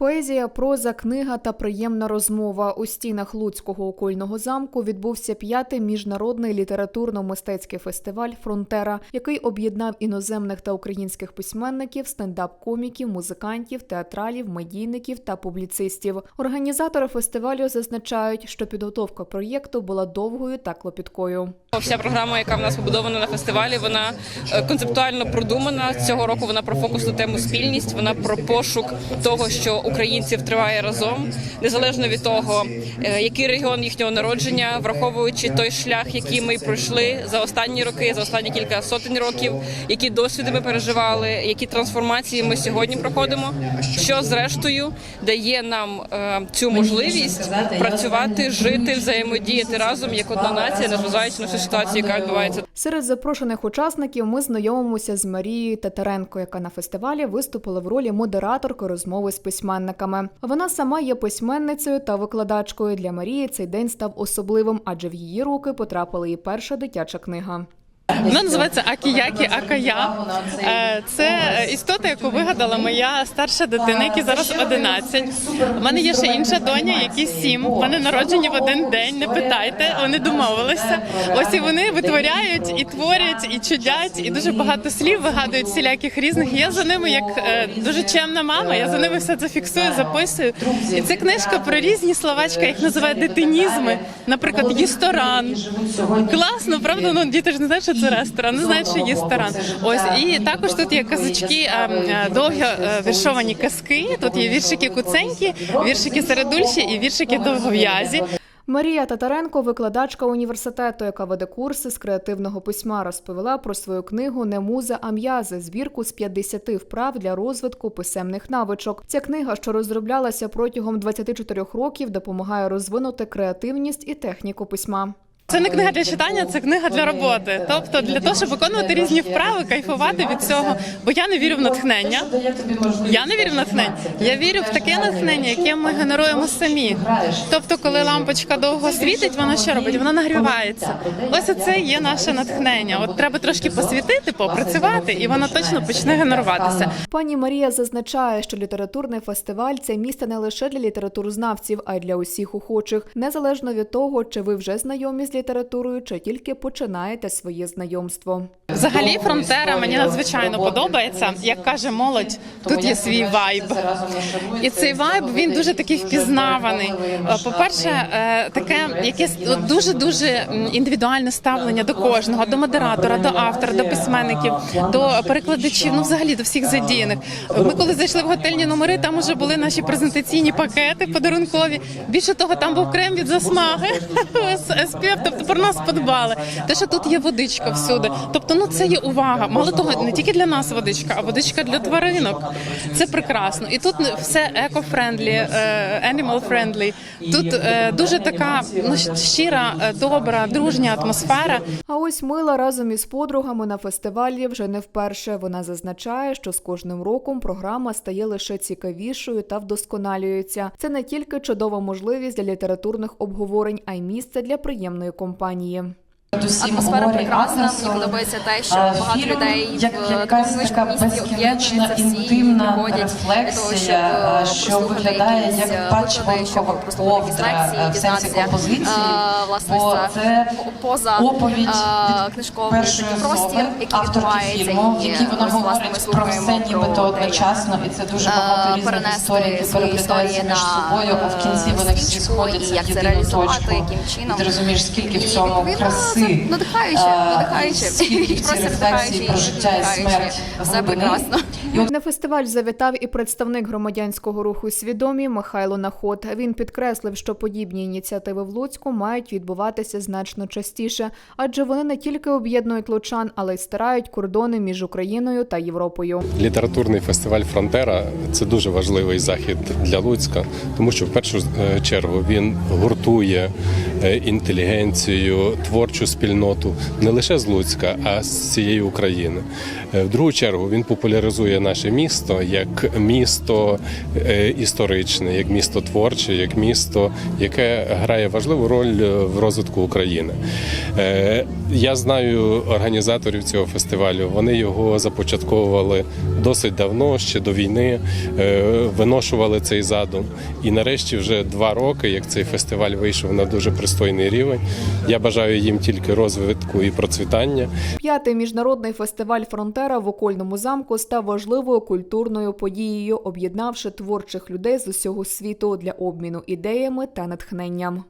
Поезія, проза, книга та приємна розмова у стінах Луцького окольного замку відбувся п'ятий міжнародний літературно-мистецький фестиваль Фронтера, який об'єднав іноземних та українських письменників, стендап-коміків, музикантів, театралів, медійників та публіцистів. Організатори фестивалю зазначають, що підготовка проєкту була довгою та клопіткою. Вся програма, яка в нас побудована на фестивалі, вона е, концептуально продумана. Цього року вона про фокусну тему спільність. Вона про пошук того, що українців триває разом, незалежно від того, е, який регіон їхнього народження, враховуючи той шлях, який ми пройшли за останні роки, за останні кілька сотень років, які досвіди ми переживали, які трансформації ми сьогодні проходимо. Що зрештою дає нам е, цю можливість працювати, жити, взаємодіяти разом як одна нація, незважаючи на всю ситуацію, яка відбувається Серед запрошених учасників ми знайомимося з Марією Татаренко, яка на фестивалі виступила в ролі модераторки розмови з письменниками. Вона сама є письменницею та викладачкою. Для Марії цей день став особливим, адже в її руки потрапила і перша дитяча книга. Вона називається Акіякі Акая. Е, Це істота, яку вигадала моя старша дитина, якій зараз 11. У мене є ще інша доня, якій 7. Вони народжені в один день. Не питайте, вони домовилися. Ось і вони витворяють і творять, і чудять, і дуже багато слів вигадують всіляких різних. Я за ними як е, дуже чемна мама. Я за ними все це фіксую, записую. І це книжка про різні словечка, їх називають дитинізми. Наприклад, їсторан. Класно, правда? Ну діти ж не знають, що це ресторан, не знають, що є ресторан. Ось і також тут є казочки, довго е, віршовані казки. Тут є віршики куценькі, віршики середульші і віршики довгов'язі. Марія Татаренко, викладачка університету, яка веде курси з креативного письма, розповіла про свою книгу Не муза, а м'язи збірку з 50 вправ для розвитку писемних навичок. Ця книга, що розроблялася протягом 24 років, допомагає розвинути креативність і техніку письма. Це не книга для читання, це книга для роботи. Тобто для того, щоб виконувати різні вправи, кайфувати від цього. Бо я не вірю в натхнення. Я не вірю в натхнення. Я вірю в таке натхнення, яке ми генеруємо самі. Тобто, коли лампочка довго світить, вона що робить? Вона нагрівається. Ось це є наше натхнення. От треба трошки посвітити, попрацювати, і воно точно почне генеруватися. Пані Марія зазначає, що літературний фестиваль це місце не лише для літературознавців, а й для усіх охочих, незалежно від того, чи ви вже знайомі з літературою, чи тільки починаєте своє знайомство. Взагалі, фронтера мені надзвичайно подобається. Як каже молодь, тут є свій вайб. І цей вайб він дуже такий впізнаваний. Е, По-перше, е, таке якесь дуже дуже індивідуальне ставлення до кожного, до модератора, до автора, до письменників, до перекладачів, ну взагалі до всіх задіяних. Ми коли зайшли в готельні номери, там уже були наші презентаційні пакети подарункові. Більше того, там був крем від засмаги SPF, тобто про нас подбали. Те, що тут є водичка всюди. Тобто, ну це є увага. Мало того, не тільки для нас водичка, а водичка для тваринок. Це прекрасно. І тут все еко-френдлі, animal-friendly. Тут е, дуже така ну, щира, е, добра, дружня атмосфера. А ось Мила разом із подругами на фестивалі вже не вперше. Вона зазначає, що з кожним роком програма стає лише цікавішою та вдосконалюється. Це не тільки чудова можливість для літературних обговорень, а й місце для приємної компанії. Атмосфера прекрасна. Мені подобається те, що багато людей як якась така безкінечна інтимна того, рефлексія, е, що виглядає як е, прослухати ковдра, е, в сенсі композиції, власне бо це поза оповідь від особи, простір, авторки відбувається, фільму, в і якій вона говорить про все нібито одночасно, і це дуже багато різних історій, які переплітаються між собою, а в кінці вони всі сходяться в єдину точку. Ти розумієш, скільки в цьому краси. Надихаюче, надихаюче. Просто надихаюче, надихаюче. Все прекрасно. На фестиваль завітав і представник громадянського руху свідомі Михайло Наход. Він підкреслив, що подібні ініціативи в Луцьку мають відбуватися значно частіше, адже вони не тільки об'єднують лучан, але й стирають кордони між Україною та Європою. Літературний фестиваль Фронтера це дуже важливий захід для Луцька, тому що в першу е, чергу він гуртує е, інтелігенцію, творчу спільноту не лише з Луцька, а з цієї України. Е, В другу чергу він популяризує наше місто як місто е, історичне, як місто творче, як місто, яке грає важливу роль е, в розвитку України. Я знаю організаторів цього фестивалю. Вони його започатковували досить давно, ще до війни, виношували цей задум. І нарешті вже два роки, як цей фестиваль вийшов на дуже пристойний рівень. Я бажаю їм тільки розвитку і процвітання. П'ятий міжнародний фестиваль Фронтера в окольному замку став важливою культурною подією, об'єднавши творчих людей з усього світу для обміну ідеями та натхненням.